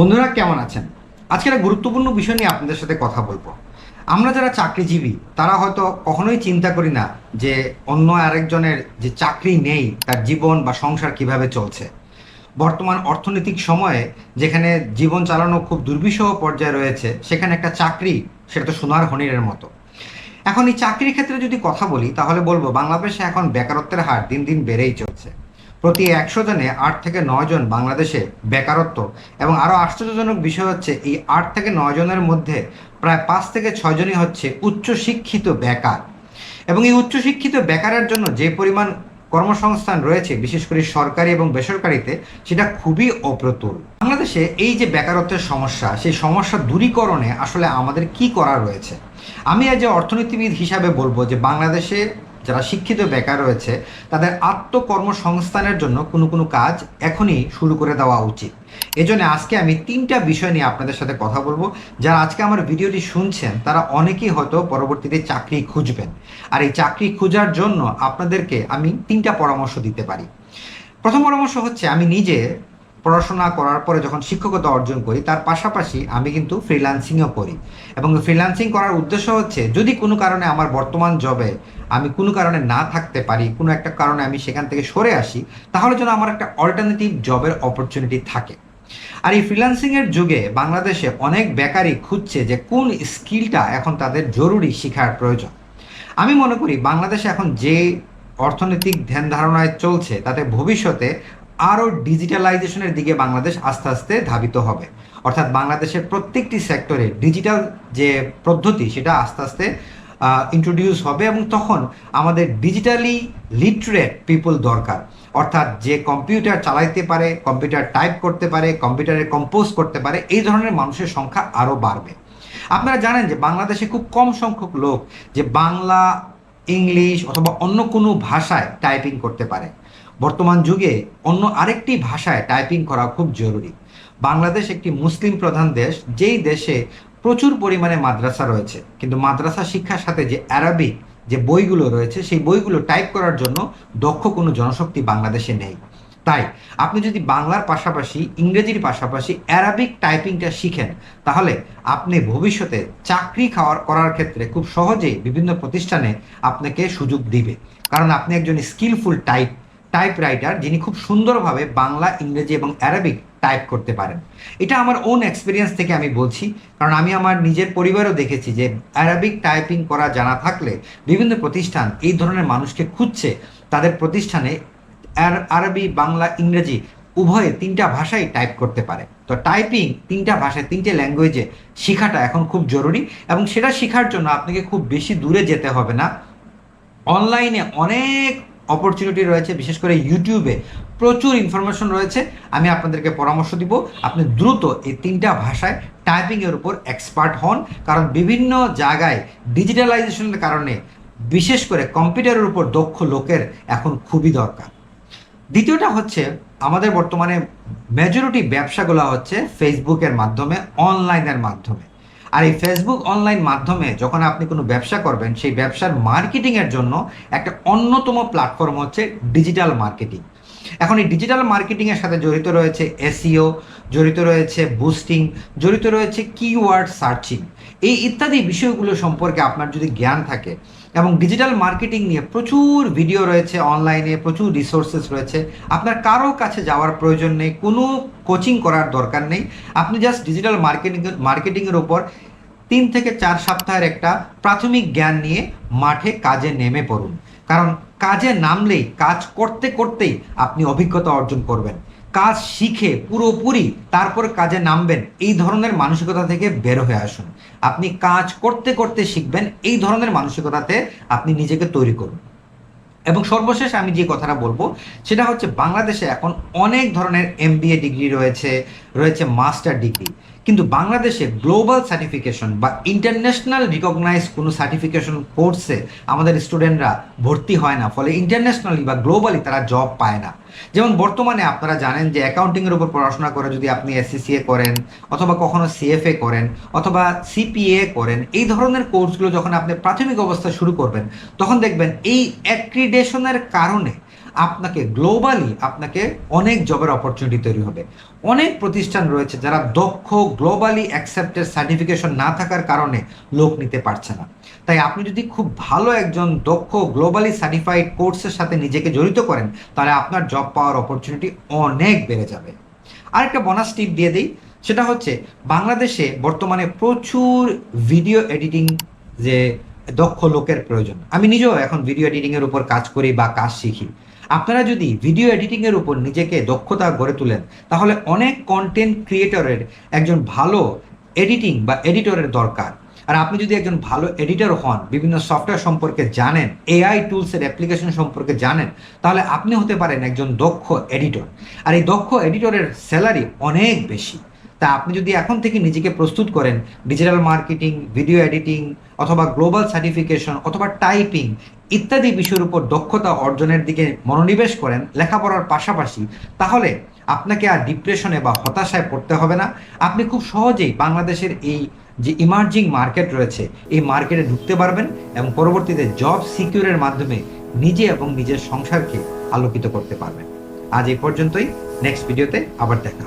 বন্ধুরা, কেমন আছেন? আজকে একটা গুরুত্বপূর্ণ বিষয় নিয়ে আপনাদের সাথে কথা বলব। আমরা যারা চাকরিজীবী, তারা হয়তো কখনোই চিন্তা করি না যে অন্য আরেকজনের যে চাকরি নেই, তার জীবন বা সংসার কীভাবে চলছে। বর্তমান অর্থনৈতিক সময়ে যেখানে জীবন চালানো খুব দুর্বিষহ পর্যায়ে রয়েছে, সেখানে একটা চাকরি, সেটা তো সোনার হনিরের মতো। এখন এই চাকরির ক্ষেত্রে যদি কথা বলি, তাহলে বলব, বাংলাদেশে এখন বেকারত্বের হার দিন দিন বেড়েই চলছে। প্রতি একশো জনে আট থেকে নয় জন বাংলাদেশে বেকারত্ব। এবং আরও আশ্চর্যজনক বিষয় হচ্ছে, এই আট থেকে নয় জনের মধ্যে প্রায় পাঁচ থেকে ছয় জনই হচ্ছে উচ্চশিক্ষিত বেকার। এবং এই উচ্চশিক্ষিত বেকারের জন্য যে পরিমাণ কর্মসংস্থান রয়েছে, বিশেষ করে সরকারি এবং বেসরকারিতে, সেটা খুবই অপ্রতুল। বাংলাদেশে এই যে বেকারত্বের সমস্যা, সেই সমস্যা দূরীকরণে আসলে আমাদের কি করা রয়েছে? আমি আজ অর্থনীতিবিদ হিসাবে বলব যে, বাংলাদেশে যারা শিক্ষিত বেকার রয়েছে, তাদের আত্মকর্মসংস্থানের জন্য কোনো কোনো কাজ এখনই শুরু করে দেওয়া উচিত। এজন্য আজকে আমি তিনটা বিষয় নিয়ে আপনাদের সাথে কথা বলব। যারা আজকে আমার ভিডিওটি শুনছেন, তারা অনেকেই হয়তো পরবর্তীতে চাকরি খুঁজবেন। আর এই চাকরি খোঁজার জন্য আপনাদেরকে আমি তিনটা পরামর্শ দিতে পারি। প্রথম পরামর্শ হচ্ছে, আমি নিজে পড়াশোনা করার পরে যখন শিক্ষকতা অর্জন করি, তার পাশাপাশি আমি কিন্তু ফ্রিল্যান্সিংও করি। এবং ফ্রিল্যান্সিং করার উদ্দেশ্য হচ্ছে, যদি কোনো কারণে আমার বর্তমান জবে আমি কোনো কারণে না থাকতে পারি, কোনো একটা কারণে আমি সেখান থেকে সরে আসি, তাহলে যেন আমার একটা অল্টারনেটিভ জবের অপরচুনিটি থাকে। আর এই ফ্রিল্যান্সিংয়ের যুগে বাংলাদেশে অনেক বেকারই খুঁজছে যে কোন স্কিলটা এখন তাদের জরুরি শেখার প্রয়োজন। আমি মনে করি বাংলাদেশে এখন যে অর্থনৈতিক ধ্যান ধারণায় চলছে, তাতে ভবিষ্যতে আরও ডিজিটালাইজেশনের দিকে বাংলাদেশ আস্তে আস্তে ধাবিত হবে। অর্থাৎ বাংলাদেশের প্রত্যেকটি সেক্টরে ডিজিটাল যে পদ্ধতি, সেটা আস্তে আস্তে ইন্ট্রোডিউস হবে এবং তখন আমাদের ডিজিটালি লিটারেট পিপল দরকার। অর্থাৎ যে কম্পিউটার চালাইতে পারে কম্পিউটার টাইপ করতে পারে কম্পিউটারে কম্পোজ করতে পারে, এই ধরনের মানুষের সংখ্যা আরও বাড়বে। আপনারা জানেন যে বাংলাদেশে খুব কম সংখ্যক লোক যে বাংলা, ইংলিশ অথবা অন্য কোনো ভাষায় টাইপিং করতে পারে। বর্তমান যুগে অন্য আরেকটি ভাষায় টাইপিং করা খুব জরুরি। বাংলাদেশ একটি মুসলিম প্রধান দেশ, যেই দেশে প্রচুর পরিমাণে মাদ্রাসা রয়েছে। কিন্তু মাদ্রাসা শিক্ষার সাথে যে অ্যারাবিক যে বইগুলো রয়েছে, সেই বইগুলো টাইপ করার জন্য দক্ষ কোনো জনশক্তি বাংলাদেশে নেই। তাই আপনি যদি বাংলার পাশাপাশি ইংরেজির পাশাপাশি অ্যারাবিক টাইপিংটা শিখেন, তাহলে আপনি ভবিষ্যতে চাকরি খাওয়ার করার ক্ষেত্রে খুব সহজেই বিভিন্ন প্রতিষ্ঠানে আপনাকে সুযোগ দিবে। কারণ আপনি একজন স্কিলফুল টাইপ টাইপ রাইটার যিনি খুব সুন্দরভাবে বাংলা, ইংরেজি এবং অ্যারাবিক টাইপ করতে পারেন। এটা আমার ওন এক্সপিরিয়েন্স থেকে আমি বলছি, কারণ আমি আমার নিজের পরিবারও দেখেছি যে অ্যারাবিক টাইপিং করা জানা থাকলে বিভিন্ন প্রতিষ্ঠান এই ধরনের মানুষকে খুঁজছে। তাদের প্রতিষ্ঠানে আরবি, বাংলা, ইংরেজি উভয়ে তিনটা ভাষাই টাইপ করতে পারে। তো টাইপিং তিনটা ভাষায়, তিনটে ল্যাঙ্গুয়েজে শেখাটা এখন খুব জরুরি এবং সেটা শেখার জন্য আপনাকে খুব বেশি দূরে যেতে হবে না। অনলাইনে অনেক অপরচুনিটি রয়েছে, বিশেষ করে ইউটিউবে প্রচুর ইনফরমেশন রয়েছে। আমি আপনাদেরকে পরামর্শ দিব, আপনি দ্রুত এই তিনটা ভাষায় টাইপিংয়ের উপর এক্সপার্ট হন, কারণ বিভিন্ন জায়গায় ডিজিটালাইজেশনের কারণে, বিশেষ করে কম্পিউটারের উপর দক্ষ লোকের এখন খুবই দরকার। দ্বিতীয়টা হচ্ছে, আমাদের বর্তমানে মেজরিটি ব্যবসাগুলো হচ্ছে ফেসবুকের মাধ্যমে অনলাইনের মাধ্যমে। আর এই ফেসবুক অনলাইন মাধ্যমে যখন আপনি কোনো ব্যবসা করবেন, সেই ব্যবসার মার্কেটিংয়ের জন্য একটা অন্যতম প্ল্যাটফর্ম হচ্ছে ডিজিটাল মার্কেটিং এখন এই ডিজিটাল মার্কেটিংয়ের সাথে জড়িত রয়েছে এসিও জড়িত রয়েছে বুস্টিং জড়িত রয়েছে কিওয়ার্ড সার্চিং এই ইত্যাদি বিষয়গুলো সম্পর্কে আপনার যদি জ্ঞান থাকে এবং ডিজিটাল মার্কেটিং নিয়ে প্রচুর ভিডিও রয়েছে অনলাইনে প্রচুর রিসোর্সেস রয়েছে। আপনার কারও কাছে যাওয়ার প্রয়োজন নেই, কোনো কোচিং করার দরকার নেই। আপনি জাস্ট ডিজিটাল মার্কেটিং মার্কেটিংয়ের ওপর তিন থেকে চার সপ্তাহের একটা প্রাথমিক জ্ঞান নিয়ে মাঠে কাজে নেমে পড়ুন। কারণ কাজে নামলেই, কাজ করতে করতেই আপনি অভিজ্ঞতা অর্জন করবেন। কাজ শিখে পুরোপুরি তারপর কাজে নামবেন, এই ধরনের মানসিকতা থেকে বের হয়ে আসুন। আপনি কাজ করতে করতে শিখবেন, এই ধরনের মানসিকতাতে আপনি নিজেকে তৈরি করুন। এবং সর্বশেষ আমি যে কথাটা বলব, সেটা হচ্ছে বাংলাদেশে এখন অনেক ধরনের এমবিএ ডিগ্রি রয়েছে রয়েছে মাস্টার ডিগ্রি। কিন্তু বাংলাদেশে গ্লোবাল সার্টিফিকেশন বা ইন্টারন্যাশনাল রিকগনাইজ কোনো সার্টিফিকেশন কোর্সে আমাদের স্টুডেন্টরা ভর্তি হয় না। ফলে ইন্টারন্যাশনালি বা গ্লোবালি তারা জব পায় না। যেমন বর্তমানে আপনারা জানেন যে অ্যাকাউন্টিংয়ের উপর পড়াশোনা করে যদি আপনি এসসিসিএ করেন অথবা কখনো সিএফএ করেন অথবা সিপিএ করেন, এই ধরনের কোর্সগুলো যখন আপনি প্রাথমিক অবস্থা শুরু করবেন, তখন দেখবেন এই অ্যাক্রিডেশনের কারণে আপনাকে গ্লোবালি আপনাকে অনেক জবের অপরচুনিটি তৈরি হবে। অনেক প্রতিষ্ঠান রয়েছে যারা দক্ষ গ্লোবালি অ্যাকসেপ্টেড সার্টিফিকেশন না থাকার কারণে লোক নিতে পারছে না। তাই আপনি যদি খুব ভালো একজন দক্ষ গ্লোবালি সার্টিফাইড কোর্সের সাথে নিজেকে জড়িত করেন, তাহলে আপনার জব পাওয়ার অপরচুনিটি অনেক বেড়ে যাবে। আরেকটা বোনাস টিপ দিয়ে দিই, সেটা হচ্ছে বাংলাদেশে বর্তমানে প্রচুর ভিডিও এডিটিং যে দক্ষ লোকের প্রয়োজন। আমি নিজেও এখন ভিডিও এডিটিং এর উপর কাজ করি বা কাজ শিখি। আপনারা যদি ভিডিও এডিটিং এর উপর নিজেকে দক্ষতা গড়ে তোলেন, তাহলে অনেক কন্টেন্ট ক্রিয়েটরের একজন ভালো এডিটিং বা এডিটরের দরকার। আর আপনি যদি একজন ভালো এডিটর হন, বিভিন্ন সফটওয়্যার সম্পর্কে জানেন এআই টুলসের অ্যাপ্লিকেশন সম্পর্কে জানেন, তাহলে আপনি হতে পারেন একজন দক্ষ এডিটর আর এই দক্ষ এডিটরের স্যালারি অনেক বেশি। তা আপনি যদি এখন থেকে নিজেকে প্রস্তুত করেন ডিজিটাল মার্কেটিং ভিডিও এডিটিং অথবা গ্লোবাল সার্টিফিকেশন অথবা টাইপিং ইত্যাদি বিষয়ের উপর দক্ষতা অর্জনের দিকে মনোনিবেশ করেন, লেখাপড়ার পাশাপাশি, তাহলে আপনাকে আর ডিপ্রেশনে বা হতাশায় পড়তে হবে না। আপনি খুব সহজেই বাংলাদেশের এই যে ইমার্জিং মার্কেট রয়েছে, এই মার্কেটে ঢুকতে পারবেন এবং পরবর্তীতে জব সিকিউরের মাধ্যমে নিজে এবং নিজের সংসারকে আলোকিত করতে পারবেন। আজ এই পর্যন্তই। নেক্সট ভিডিওতে আবার দেখা